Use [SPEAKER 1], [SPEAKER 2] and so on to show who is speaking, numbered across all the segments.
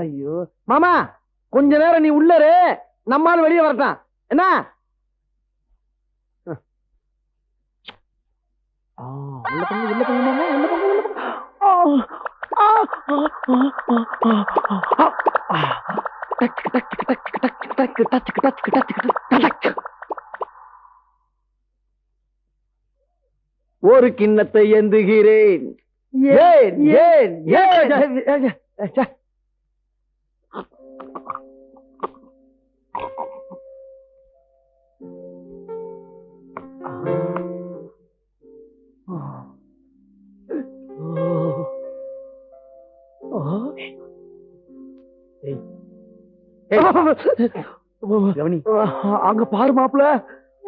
[SPEAKER 1] ஐயோ மாமா கொஞ்ச நேரம் நீ உள்ளரு நம்மால் வெளியே வரட்டான் என்ன ஒரு கிண்ணத்தை எந்துகிறேன் ஏன் ஏன் ஏன் கவனி அங்க பாரு மாப்பிள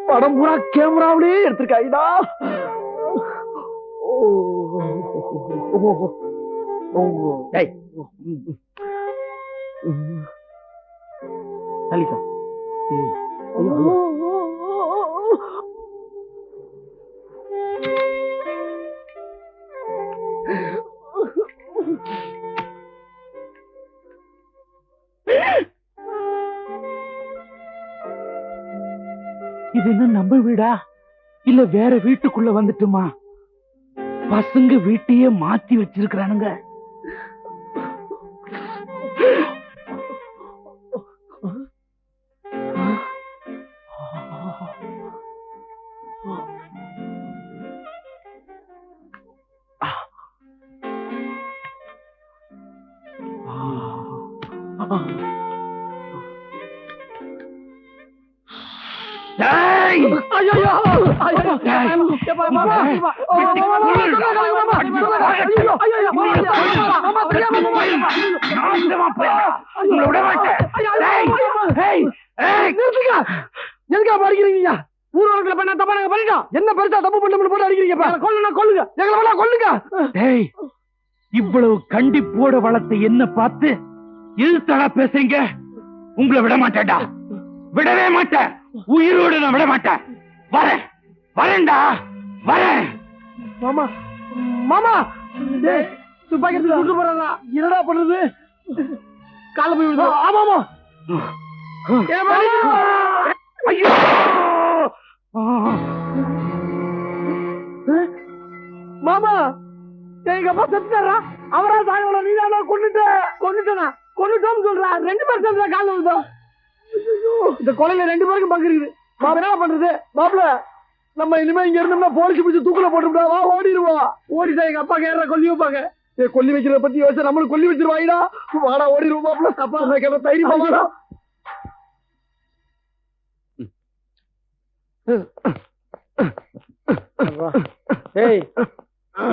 [SPEAKER 1] படம் பூரா கேமராவிலே எடுத்திருக்காயிடா டேய். தள்ளிக்கோ
[SPEAKER 2] இல்ல வேற வீட்டுக்குள்ள வந்துட்டுமா? பசங்க வீட்டையே மாத்தி வச்சிருக்கிறானுங்க.
[SPEAKER 1] Oh. எதுக்கா அப்ப அடிக்கிறீங்க ஊர்வலத்துல பண்ண தப்பா நாங்க பண்ணிட்டோம் என்ன பெருசா தப்பு பண்ண போட்டு அடிக்கிறீங்க கொல்லுனா கொல்லுங்க எங்களை வேணா கொல்லுங்க
[SPEAKER 2] டேய் இவ்வளவு கண்டிப்போட வளர்த்த என்ன பார்த்து இழுத்தடா பேசுறீங்க உங்களை விட மாட்டேன்டா விடவே மாட்டேன் உயிரோடு நான் விட மாட்டேன் வரேன். வரேன்டா. வரேன்.
[SPEAKER 1] மாமா மாமா. துப்பாக்கி எடுத்து சுட்டு போறாங்க என்னடா பண்றது கால போய் விழுது ஆமாமா
[SPEAKER 2] ஐயோ.
[SPEAKER 1] மாமா எங்க அப்பா செத்துட்டாரா? அவரா சாயவள நீ கொண்டுட்ட கொண்டுட்டனா கொண்டுட்டோம்னு சொல்றா. ரெண்டு பேர் சேர்ந்து கால விழுதா இந்த கொலையில ரெண்டு பேருக்கும் பங்கு இருக்குது. மாமா என்ன பண்றது? மாப்பிள நம்ம இனிமே இங்க இருந்தோம்னா போலீஸ் பிடிச்சு தூக்குல போட்டுவிடா வா ஓடிடுவா. ஓடிட்டா எங்க அப்பா கேடுற கொல்லி வைப்பாங்க. ஏ கொல்லி வைக்கிறத பத்தி யோசிச்சு நம்மளும் கொல்லி வச்சிருவாங்கடா வாடா ஓடிடுவோம் மாப்பிள அப்பா கேட்ட தைரியமா ஏய்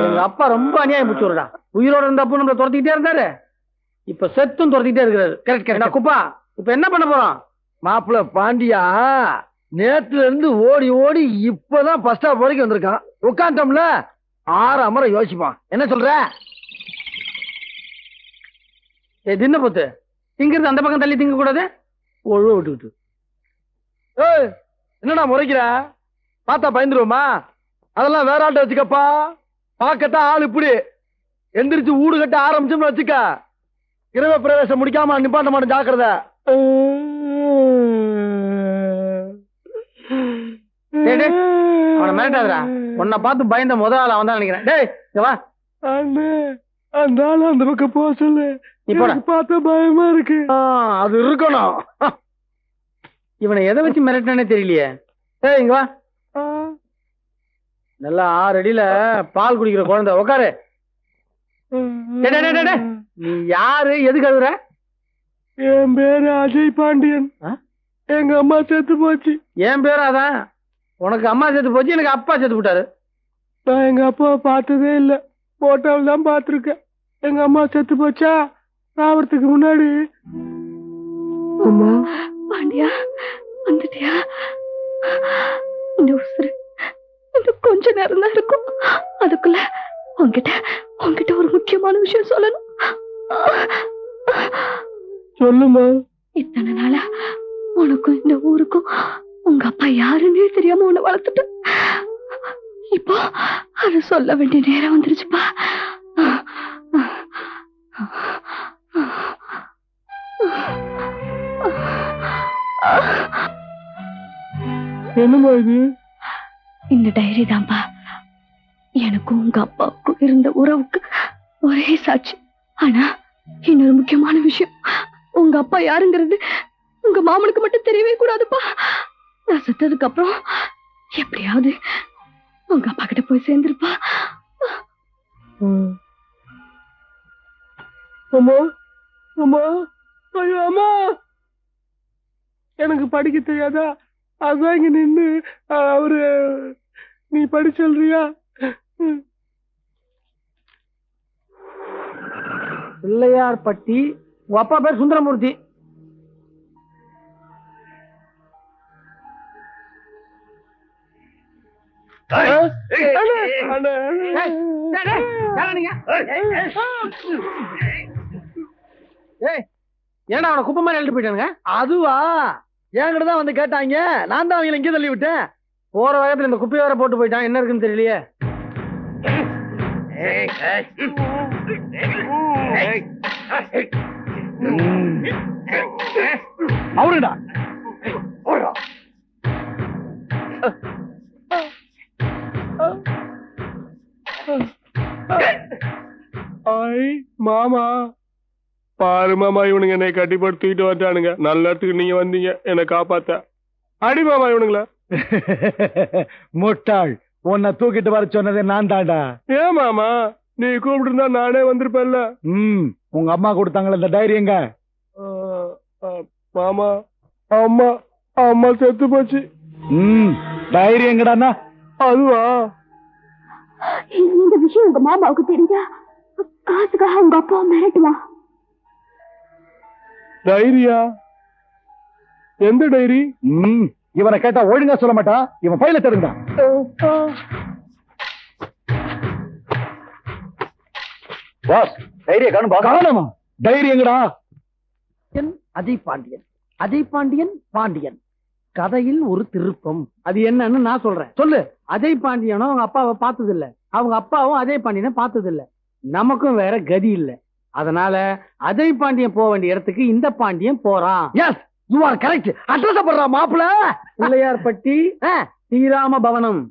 [SPEAKER 1] எங்க அப்பா ரொம்ப அநியாயம் பிடிச்சுடா உயிரோட இருந்தப்போ நம்மள துரத்திக்கிட்டே இருந்தாரு. இப்ப செத்தும் துரத்திக்கிட்டே இருக்கிறாரு. கரெக்ட் கரெக்ட் குப்பா இப்ப என்ன பண்ண போறோம்? மாப்பிள்ள பாண்டியா நேத்துல இருந்து ஓடி ஓடி இப்பதான் பஸ் ஸ்டாப் வரைக்கும் வந்திருக்கான். உட்காந்தோம்ல ஆறு அமர யோசிப்பான். என்ன சொல்ற? ஏ தின்ன போத்து. திங்கிறது அந்த பக்கம் தள்ளி திங்க கூடாது ஒழுவ விட்டு ஏய் என்னடா முறைக்கிற? பார்த்தா பயந்துருவோமா? அதெல்லாம் வேற ஆட்ட வச்சுக்கப்பா. பார்க்கத்தான் ஆள் இப்படி. எந்திரிச்சு ஊடு கட்ட ஆரம்பிச்சோம்னு வச்சுக்க. இரவு பிரவேசம் முடிக்காம நிப்பாட்ட மாட்டேன் ஜாக்கிரதை. டேய், டேய், அவனை மிரட்டாதடா. உன்னை பார்த்து பயந்த முதல் ஆள் அவன் தான் நினைக்கிறேன். டேய் இங்க வா.
[SPEAKER 2] அந்த ஆளு அந்த பக்கம் போக சொல்லு.
[SPEAKER 1] நீ போடா.
[SPEAKER 2] பார்த்தா பயமா இருக்கு.
[SPEAKER 1] அது இருக்கணும். இவனை எதை வச்சு மிரட்டினே தெரியலையே. ஏய் இங்க வா. நல்லா ஆறு அடியில பால் குடிக்கிற குழந்தை. உட்காரு. நீ யாரு? எதுக்கு அழுகுற
[SPEAKER 2] என் பேரு அஜய் பாண்டியன்? எங்க அம்மா செத்து போச்சு.
[SPEAKER 1] என் பேர் அதான்? உனக்கு அம்மா செத்து போச்சு எனக்கு அப்பா செத்து போட்டாரு
[SPEAKER 2] நான் எங்க அப்பாவை பார்த்ததே இல்ல. போட்டோவில் தான் பார்த்திருக்கேன். எங்க அம்மா செத்து போச்சா? சாவறதுக்கு முன்னாடி. அம்மா.
[SPEAKER 3] பாண்டியா வந்துட்டியா? இந்த உசுறு இன்னும் கொஞ்ச நேரம் தான் இருக்கும். அதுக்குள்ள உன்கிட்ட உன்கிட்ட ஒரு முக்கியமான விஷயம் சொல்லணும்.
[SPEAKER 2] சொல்லுமா.
[SPEAKER 3] இத்தனை நாளா உனக்கும் இந்த ஊருக்கும் உங்க அப்பா யாருன்னே தெரியாம உன்னை வளர்த்துட்டு இப்போ அது சொல்ல வேண்டிய நேரம் வந்துருச்சுப்பா.
[SPEAKER 4] என்னமா இது?
[SPEAKER 5] இந்த டைரி தான்ப்பா. எனக்கும் உங்க அப்பாவுக்கும் இருந்த உறவுக்கு ஒரே சாட்சி. ஆனா இன்னொரு முக்கியமான விஷயம். உங்க அப்பா யாருங்கிறது உங்க மாமனுக்கு மட்டும் தெரியவே கூடாதுப்பா. நான் செத்ததுக்கு அப்புறம் எப்படியாவது உங்க அப்பா கிட்ட போய் சேர்ந்திருப்பா.
[SPEAKER 4] அம்மா அம்மா ஐயோ அம்மா. எனக்கு படிக்க தெரியாதா? அதான் இங்க நின்னு அவரு நீ படி சொல்றியா? பிள்ளையார் பட்டி உப்பா பேர் சுந்தரமூர்த்தி. ஏன்னா அவனை குப்பை மாதிரி போயிட்டானுங்க? அதுவா? என்கிட்ட தான் வந்து கேட்டாங்க. நான் தான் அவங்களை இங்கே தள்ளி விட்டேன். போற வேகத்துல இந்த குப்பையை வேற போட்டு போயிட்டான். என்ன இருக்குன்னு தெரியலையே.
[SPEAKER 6] அவருடா.
[SPEAKER 4] ஐ மாமா. பாரு மாமா இவனுங்க என்னை கட்டிப்பட்டு தூக்கிட்டு வந்தானுங்க. நல்ல இடத்துக்கு நீங்க வந்தீங்க. என்னை காப்பாத்த. அடி மாமா இவனுங்கள.
[SPEAKER 6] முட்டாள். உன்னை தூக்கிட்டு வர சொன்னது நான் தான்டா
[SPEAKER 4] ஏன் மாமா நீ கூப்பிட்டு இருந்தா நானே வந்திருப்பேன்ல.
[SPEAKER 6] ம் உங்க அம்மா கொடுத்தாங்களே இந்த டைரி எங்க
[SPEAKER 4] மாமா அம்மா அம்மா செத்து போச்சு.
[SPEAKER 6] ம் டைரி எங்கடாண்ணா
[SPEAKER 4] அதுவா?
[SPEAKER 5] இந்த விஷயம் உங்க மாமாவுக்கு தெரிஞ்சா காசுக்காக உங்க அப்பா மிரட்டுவான்
[SPEAKER 4] டைரியா? எந்த டைரி?
[SPEAKER 6] ம் இவனை கேட்டா ஒழுங்கா சொல்ல மாட்டான் இவன் பையில தெரிந்தா பாஸ் டைரிய காணும் காணுமா? டைரி எங்கடா?
[SPEAKER 4] அஜய் பாண்டியன் அஜய் பாண்டியன். பாண்டியன் கதையில் ஒரு திருப்பம். அது என்னன்னு நான் சொல்றேன். சொல்லு. அஜய் பாண்டியனும் அவங்க அப்பாவை பார்த்தது இல்ல அவங்க அப்பாவும் அஜய் பாண்டியனை பார்த்தது இல்ல நமக்கும் வேற கதி இல்ல அதனால அஜய் பாண்டியன் போக வேண்டிய இடத்துக்கு இந்த பாண்டியன் போறான் S U R correct address போடுறா மாப்பிள பிள்ளையார்பட்டி ஸ்ரீராம பவனம்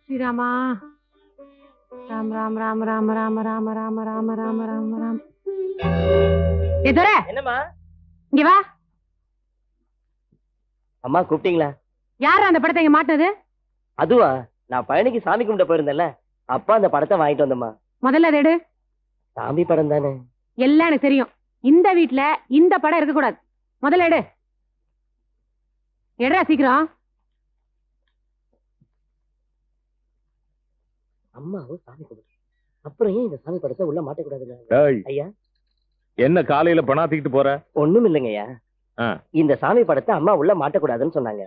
[SPEAKER 7] ஸ்ரீராமா ராம் ராம் ராம் ராம் ராம ராம ராம ராம ராம ராம ராம்
[SPEAKER 8] என்னம்மா
[SPEAKER 7] இங்க வா
[SPEAKER 8] அம்மா கூப்பிட்டீங்களா
[SPEAKER 7] யார் அந்த படத்தை இங்க மாட்டினது?
[SPEAKER 8] அதுவா நான் பழனிக்கு சாமி கும்பிட போயிருந்தேன்ல அப்பா அந்த படத்தை வாங்கிட்டு வந்தம்மா.
[SPEAKER 7] முதல்ல அதை எடு.
[SPEAKER 8] சாமி படம் தானே?
[SPEAKER 7] எல்லாம் எனக்கு தெரியும். இந்த வீட்ல இந்த படம் இருக்க கூடாது முதல்ல எடு. எடுறா சீக்கிரம்.
[SPEAKER 8] அம்மாவும் சாமி கும்பிடு. அப்புறம் ஏன் இந்த சாமி படத்தை உள்ள மாட்டக்கூடாதுங்க
[SPEAKER 6] டேய்
[SPEAKER 8] ஐயா.
[SPEAKER 6] என்ன காலையில பணாத்திக்கிட்டு போற?
[SPEAKER 8] ஒண்ணும் இல்லைங்கய்யா
[SPEAKER 6] ஆ.
[SPEAKER 8] இந்த சாமி படத்தை அம்மா உள்ள மாட்டக்கூடாதுன்னு சொன்னாங்க.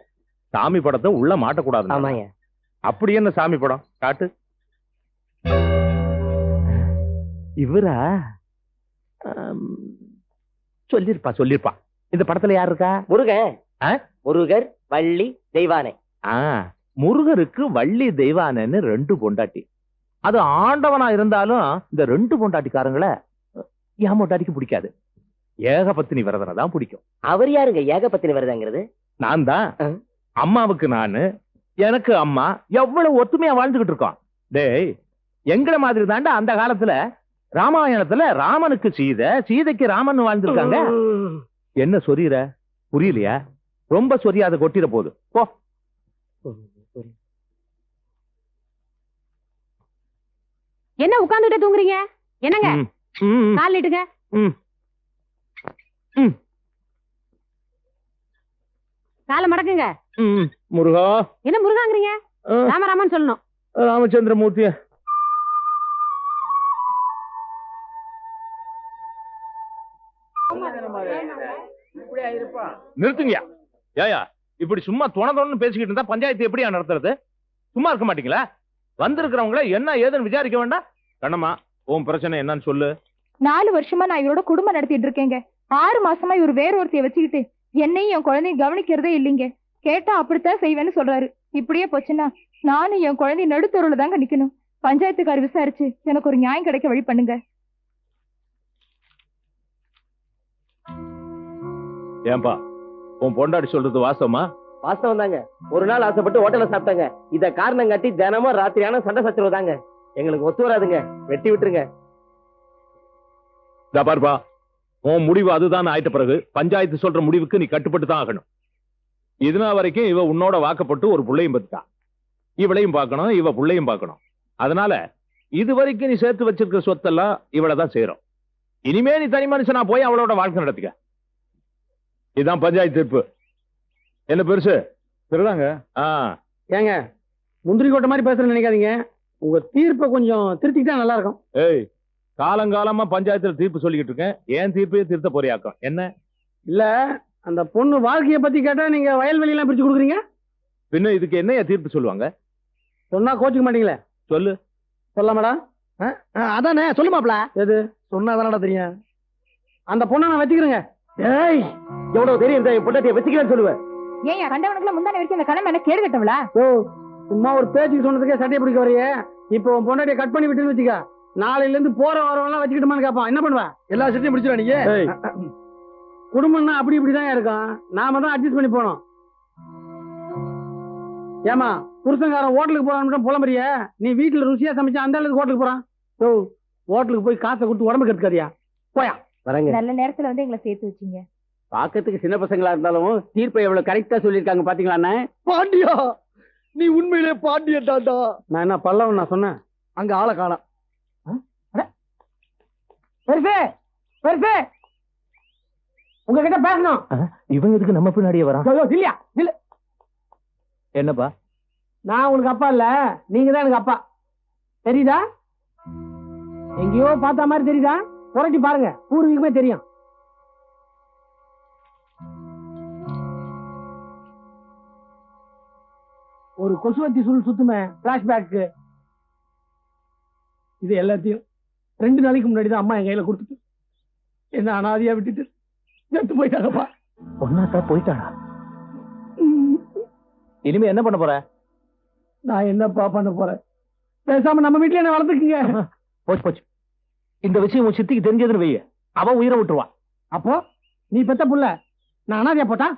[SPEAKER 6] சாமி படத்தை உள்ள மாட்டக்கூடாது
[SPEAKER 8] ஆமாங்க.
[SPEAKER 6] அப்படி என்ன சாமி படம்? காட்டு. இவரா? சொல்லிருப்பா சொல்லிருப்பா. இந்த படத்துல யார் இருக்கா?
[SPEAKER 8] முருகன்? முருகர் வள்ளி தெய்வானை.
[SPEAKER 6] ஆ, முருகருக்கு வள்ளி தெய்வானன்னு ரெண்டு பொண்டாட்டி. அது ஆண்டவனா இருந்தாலும் இந்த ரெண்டு பொண்டாட்டிக்காரங்களை என் பொண்டாட்டிக்கு பிடிக்காது. ஏகபத்தினி விரதனை தான் பிடிக்கும்.
[SPEAKER 8] அவர் யாருங்க? ஏகபத்தினி வருதாங்கிறது?
[SPEAKER 6] நான் தான். அம்மாவுக்கு நானு எனக்கு அம்மா எவ்வளவு ஒத்துமையா வாழ்ந்துகிட்டு இருக்கோம். டேய் எங்கள மாதிரி தாண்டா அந்த காலத்துல ராமாயணத்துல ராமனுக்கு சீதை சீதைக்கு ராமன் வாழ்ந்திருக்காங்க. என்ன சொரியற? புரியலையா? ரொம்ப சொரியாத கொட்டிட போகுது. போ.
[SPEAKER 7] என்ன உட்கார்ந்துட்டு தூங்குறீங்க? என்னங்க? கால் நீட்டுங்க.
[SPEAKER 6] ம். ம்.
[SPEAKER 7] காலை மடக்குங்க.
[SPEAKER 6] ம், முருகா.
[SPEAKER 7] என்ன முருகாங்கிறீங்க? ராமராமன் சொல்லணும்.
[SPEAKER 6] ராமச்சந்திரமூர்த்திய. நிறுத்துங்கயா ஏயா இப்படி சும்மா தொண தொணன்னு பேசிக்கிட்டு இருந்தா பஞ்சாயத்து எப்படியா நடத்துறது? சும்மா இருக்க மாட்டீங்களா? வந்திருக்கிறவங்கள என்ன ஏதுன்னு விசாரிக்க வேண்டாம்? கண்ணம்மா உன் பிரச்சனை என்னன்னு சொல்லு.
[SPEAKER 5] நாலு வருஷமா நான் இவரோட குடும்பம் நடத்திட்டு இருக்கேங்க. ஆறு மாசமா இவர் வேற ஒருத்தைய வச்சுக்கிட்டு என்னையும் என் குழந்தையும் கவனிக்கிறதே இல்லைங்க. கேட்டா அப்படித்தான் செய்வேன்னு சொல்றாரு. இப்படியே போச்சுன்னா நானும் என் குழந்தை நடுத்தருவுல தாங்க நிக்கணும். பஞ்சாயத்துக்கார் விசாரிச்சு எனக்கு ஒரு நியாயம் கிடைக்க வழி பண்ணுங்க.
[SPEAKER 6] ஏன்பா உன் பொண்டாடி சொல்றது வாஸ்தவமா?
[SPEAKER 8] வாஸ்தவம் தாங்க. ஒரு நாள் ஆசைப்பட்டு ஹோட்டல்ல சாப்பிட்டாங்க. இத காரணம் காட்டி தினமும் ராத்திரியான சண்டை சச்சரவு தாங்க. எங்களுக்கு ஒத்து வராதுங்க. வெட்டி விட்டுருங்க.
[SPEAKER 6] பாருப்பா. உன் முடிவு அதுதான் ஆயிட்ட பிறகு பஞ்சாயத்து சொல்ற முடிவுக்கு நீ கட்டுப்பட்டு தான் ஆகணும். இதுனா வரைக்கும் இவ உன்னோட வாக்கப்பட்டு ஒரு புள்ளையும் பத்துட்டா. இவளையும் பார்க்கணும் இவ புள்ளையும் பார்க்கணும். அதனால இது வரைக்கும் நீ சேர்த்து வச்சிருக்கிற சொத்தெல்லாம் இவளை தான் சேரும். இனிமே நீ தனி மனுஷனா போய் அவளோட வாழ்க்கை நடத்திக்க. இதுதான் பஞ்சாயத்து தீர்ப்பு. என்ன பெருசு?
[SPEAKER 1] சரிதாங்க
[SPEAKER 6] ஆ.
[SPEAKER 1] ஏங்க முந்திரி கோட்டை மாதிரி பேசுறேன்னு நினைக்காதீங்க. உங்க தீர்ப்பை கொஞ்சம் திருத்திக்கிட்டா நல்லா இருக்கும்.
[SPEAKER 6] ஏய் காலங்காலமா பஞ்சாயத்துல தீர்ப்பு சொல்லிக்கிட்டு இருக்கேன். ஏன் தீர்ப்பையே திருத்த போறியாக்கம்? என்ன?
[SPEAKER 1] இல்ல அந்த பொண்ணு வாழ்க்கைய பத்தி கேட்டா நீங்க வயல்வெளி எல்லாம் பிரிச்சு கொடுக்குறீங்க?
[SPEAKER 6] பின்ன இதுக்கு என்னையா தீர்ப்பு சொல்லுவாங்க?
[SPEAKER 1] சொன்னா கோச்சுக்க மாட்டீங்களே?
[SPEAKER 6] சொல்லு.
[SPEAKER 1] சொல்லாமடா அதானே சொல்லு மாப்ள எது? சொன்னா தானடா தெரியும். அந்த பொண்ணை நான் வச்சுக்கிறேங்க. ஏய்
[SPEAKER 8] எவ்வளவு தெரியும் இந்த பொண்டாட்டியை வச்சுக்கிறேன்னு சொல்லுவேன்
[SPEAKER 3] ஏன் கண்டவனுக்குள்ள முந்தான வரைக்கும் அந்த கடமை என்ன கேடு கட்டவளா
[SPEAKER 1] ஓ சும்மா ஒரு பேச்சுக்கு சொன்னதுக்கே சட்டையை பிடிக்க வரையே இப்போ உன் பொண்டாட்டியை கட் பண்ணி விட்டுன்னு வச்சுக்க. நாளையில இருந்து போற வரவெல்லாம் வச்சுக்கிட்டுமான்னு கேட்பான் என்ன பண்ணுவ? எல்லா சட்டையும் பிடிச்சிருவா நீங்க குடும்பம்னா அப்படி இப்படிதான் இருக்கும். நாம தான் அட்ஜஸ்ட் பண்ணி போனோம் ஏமா புருஷங்காரன் ஹோட்டலுக்கு போறான்னு புலம்புறிய? நீ வீட்டுல ருசியா சமைச்சா அந்த அளவுக்கு ஹோட்டலுக்கு போறான்? ஓ ஹோட்டலுக்கு போய் காசை கொடுத்து உடம்பு கெடுக்காதியா
[SPEAKER 8] வரங்க.
[SPEAKER 3] நல்ல நேரத்துல வந்து எங்களை சேர்த்து வச்சீங்க.
[SPEAKER 8] பாக்கிறதுக்கு சின்ன பசங்களா இருந்தாலும் தீர்ப்பை எவ்வளவு கரெக்டா சொல்லிருக்காங்க பாத்தீங்களா
[SPEAKER 1] பாண்டியா நீ உண்மையிலே பாண்டியன் தாண்டா. நான் என்ன பல்லவன் நான் சொன்னேன்? அங்க ஆளை காணோம். பெருசு பெருசு. உங்ககிட்ட பேசணும்.
[SPEAKER 8] இவங்க எதுக்கு நம்ம பின்னாடியே வரான்?
[SPEAKER 1] இல்லையா இல்ல
[SPEAKER 8] என்னப்பா?
[SPEAKER 1] நான் உனக்கு அப்பா இல்ல நீங்க தான் எனக்கு அப்பா. தெரியுதா? எங்கேயோ பார்த்த மாதிரி தெரியுதா? புரட்டி பாருங்க பூர்வீகமே தெரியும். ஒரு கொசுவத்தி சுருள் சுத்துமே பிளாஷ்பேக்கு இது எல்லாத்தையும் ரெண்டு நாளைக்கு முன்னாடி தான் அம்மா என் கையில கொடுத்துட்டு என்ன அனாதையா விட்டுட்டு செத்து போயிட்டாங்கப்பா.
[SPEAKER 8] பொண்ணாத்தா போயிட்டாடா இனிமே என்ன பண்ண போற?
[SPEAKER 1] நான் என்னப்பா பண்ண போறேன் பேசாம நம்ம வீட்டுல என்ன வளர்த்துக்குங்க.
[SPEAKER 8] போச்சு போச்சு. இந்த விஷயம் உன் சித்திக்கு தெரிஞ்சதுன்னு வைய. அவ உயிரை விட்டுருவா.
[SPEAKER 1] அப்போ நீ பெத்த புள்ள நான் அனாதையா போட்டா?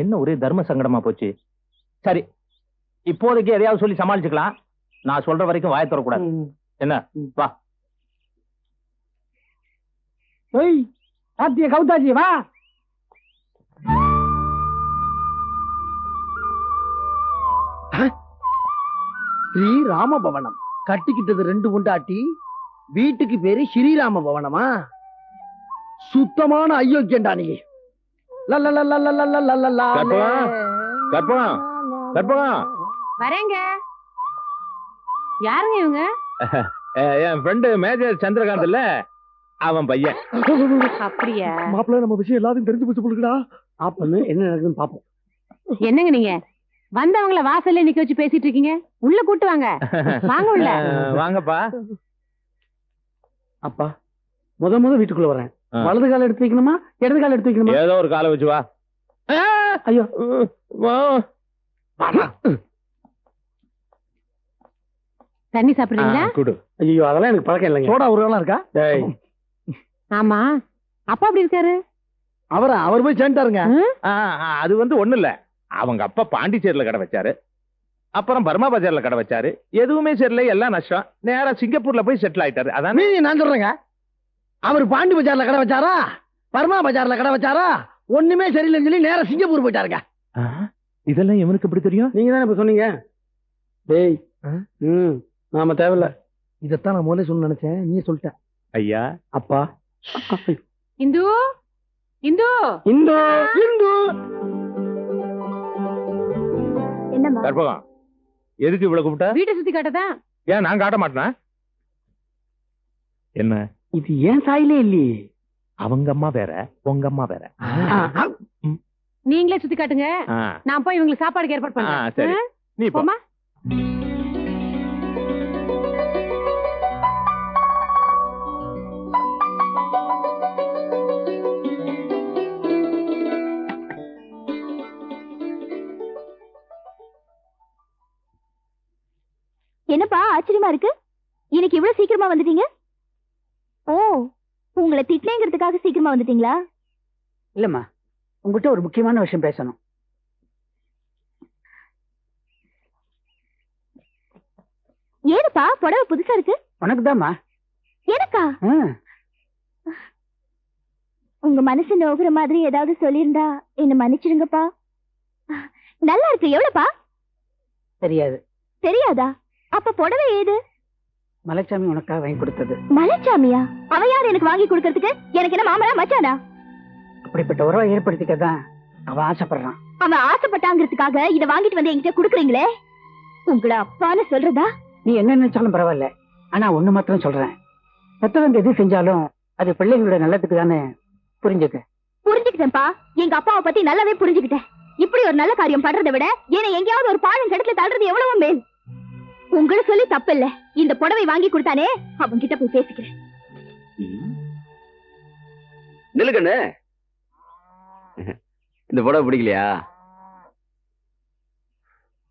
[SPEAKER 8] என்ன ஒரே தர்ம சங்கடமா போச்சு? சரி இப்போதைக்கு எதையாவது சொல்லி சமாளிச்சுக்கலாம். நான் சொல்ற வரைக்கும் வாய தரக்கூடாது என்ன? வா.
[SPEAKER 1] ஒய் சாத்திய கவுத்தாச்சி வா. ஸ்ரீ ராம பவனம் கட்டிக்கிட்டது ரெண்டு உண்டாட்டி வீட்டுக்கு பேரு ஸ்ரீராம பவனமா சுத்தமான அயோக்கியண்டா நீ.
[SPEAKER 7] வரேங்க. யாருங்க இவங்க?
[SPEAKER 6] என் ஃப்ரெண்டு மேஜர் சந்திரகாந்த் இல்ல? அவன் பையன்.
[SPEAKER 7] அப்படியா?
[SPEAKER 1] மாப்பிள்ள நம்ம விஷயம் எல்லாத்தையும் தெரிஞ்சு போச்சு போடுங்கடா அப்பன்னு என்ன நடக்குதுன்னு பாப்போம்.
[SPEAKER 7] என்னங்க நீங்க? வந்தவங்கள வாசல்ல நிக்க வச்சு பேசிட்டு இருக்கீங்க உள்ள கூட்டு வாங்க. வாங்க உள்ள.
[SPEAKER 6] வாங்கப்பா.
[SPEAKER 1] அப்பா முத முத வீட்டுக்குள்ள வரேன். வலது கால எடுத்து வைக்கணுமா? இடது கால எடுத்து வைக்கணுமா?
[SPEAKER 6] ஏதோ ஒரு காலை வச்சு வா.
[SPEAKER 1] ஐயோ.
[SPEAKER 6] வா.
[SPEAKER 7] தண்ணி சாப்பிடுறீங்களா?
[SPEAKER 1] ஐயோ அதெல்லாம் எனக்கு பழக்கம் இல்லைங்க. சோடா உருவெல்லாம் இருக்கா? டேய்.
[SPEAKER 7] ஆமா. அப்பா அப்படி இருக்காரு?
[SPEAKER 1] அவரா அவர் போய் சேர்ந்துட்டாருங்க.
[SPEAKER 6] அது வந்து ஒண்ணு இல்ல. அவங்க அப்பா பாண்டிச்சேரியில கடை வச்சாரு. அப்புறம் பர்மா பஜார்ல கடை வச்சாரு. எதுவுமே சரியில்லை எல்லாம் நஷ்டம். நேரா சிங்கப்பூர்ல போய் செட்டில் ஆயிட்டாரு. அதான்?
[SPEAKER 1] நான் சொல்றேங்க. அவர் பாண்டி பஜார்ல கடை வச்சாரா? பர்மா பஜார்ல கடை வச்சாரா? ஒண்ணுமே சரியில்லைன்னு சொல்லி நேரா சிங்கப்பூர் போயிட்டாருங்க.
[SPEAKER 6] இதெல்லாம் இவனுக்கு எப்படி தெரியும்?
[SPEAKER 1] நீங்க தானே இப்ப சொன்னீங்க? டேய் ம் நாம தேவையில்ல. இதத்தான் நான் முதல்ல சொல்ல நினைச்சேன். நீ சொல்லிட்ட.
[SPEAKER 6] ஐயா.
[SPEAKER 1] அப்பா
[SPEAKER 7] இந்து? இந்து?
[SPEAKER 1] இந்து இந்து.
[SPEAKER 3] என்னம்மா?
[SPEAKER 6] கற்பகம் எதுக்கு இவ்வளவு கூப்பிட்ட?
[SPEAKER 7] வீட்டை சுத்தி காட்டதான்
[SPEAKER 6] ஏன் நான் காட்ட மாட்டேனா? என்ன?
[SPEAKER 1] இது ஏன் சாயிலே இல்லையே.
[SPEAKER 6] அவங்க அம்மா வேற உங்க அம்மா வேற.
[SPEAKER 7] நீங்களே சுத்தி காட்டுங்க. நான் போய் இவங்களுக்கு சாப்பாடுக்கு ஏற்பாடு பண்றேன்.
[SPEAKER 6] நீ
[SPEAKER 7] போமா
[SPEAKER 3] சீக்கிரமா வந்துட்டீங்க? ஓ உங்களை திட்டலைங்கிறதுக்காக சீக்கிரமா வந்துட்டீங்களா?
[SPEAKER 9] இல்லம்மா
[SPEAKER 10] உங்ககிட்ட ஒரு முக்கியமான விஷயம் பேசணும்.
[SPEAKER 3] ஏனுப்பா புடவை புதுசா இருக்கு?
[SPEAKER 10] உனக்குதாம்மா?
[SPEAKER 3] எனக்கா? உங்க மனசு நோகுற மாதிரி ஏதாவது சொல்லியிருந்தா என்ன மன்னிச்சிடுங்கப்பா நல்லா இருக்கு எவ்வளவுப்பா
[SPEAKER 10] தெரியாது.
[SPEAKER 3] தெரியாதா? அப்ப புடவை ஏது?
[SPEAKER 10] மலைச்சாமி உனக்காக வாங்கி கொடுத்தது.
[SPEAKER 3] மலைச்சாமியா? அவ யார் எனக்கு வாங்கி கொடுக்கறதுக்கு? எனக்கு என்ன மாமனா மச்சானா?
[SPEAKER 10] அப்படிப்பட்ட உறவை ஏற்படுத்திக்க தான் அவன் ஆசைப்படுறான்.
[SPEAKER 3] அவன் ஆசைப்பட்டாங்கிறதுக்காக இத வாங்கிட்டு வந்து என்கிட்ட குடுக்குறீங்களே? உங்களை அப்பான்னு சொல்றதா?
[SPEAKER 10] நீ என்ன நினைச்சாலும் பரவாயில்ல. ஆனா ஒண்ணு மாத்திரம் சொல்றேன். பெத்தவங்க எது செஞ்சாலும் அது பிள்ளைங்களோட நல்லதுக்கு தானே புரிஞ்சுக்க.
[SPEAKER 3] புரிஞ்சுக்கிட்டேன்ப்பா. எங்க அப்பாவை பத்தி நல்லாவே புரிஞ்சுக்கிட்டேன். இப்படி ஒரு நல்ல காரியம் பண்றதை விட என்னை எங்கேயாவது ஒரு பாழும் கிடத்துல தள்ளுறது எவ்வளவோ மேல். உங்களை சொல்லி தப்பு இல்ல இந்த புடவை வாங்கி கொடுத்தானே? அவன் கிட்ட போய் பேசிக்கிறேன்.
[SPEAKER 9] நிலுக்கண்ணு இந்த புடவை பிடிக்கலையா?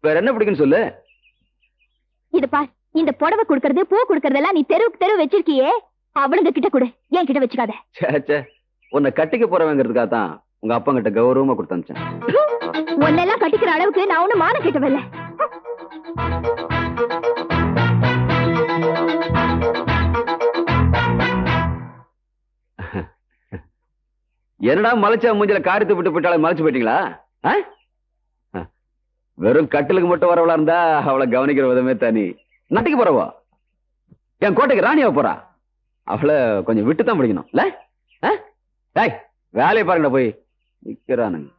[SPEAKER 9] வேற என்ன பிடிக்குன்னு சொல்லு.
[SPEAKER 3] இது பார் இந்த புடவை கொடுக்கறது பூ கொடுக்கறதெல்லாம் நீ தெருவுக்கு தெரு வச்சிருக்கியே. அவளுங்க கிட்ட கொடு என் கிட்ட வச்சுக்காத.
[SPEAKER 9] ச்சே, ச்சே. உன்னை கட்டிக்க போறவங்கிறதுக்காக தான் உங்க அப்பா கிட்ட கௌரவமா கொடுத்து அனுப்பிச்சேன்.
[SPEAKER 3] உன்னெல்லாம் கட்டிக்கிற அளவுக்கு நான் ஒண்ணு மான கிட்டவில்ல
[SPEAKER 9] என்னடா மலைச்சா மூஞ்சில காரித்து விட்டு போயிட்டாலும் மலைச்சு போயிட்டீங்களா? வெறும் கட்டிலுக்கு மட்டும் வரவளா இருந்தா அவளை கவனிக்கிற விதமே தனி. நட்டிக்கு போறவோ? என் கோட்டைக்கு ராணியா போறா? அவளை கொஞ்சம் விட்டு தான் பிடிக்கணும் இல்ல வேலையை பாருங்கடா போய். நிக்கிறானுங்க.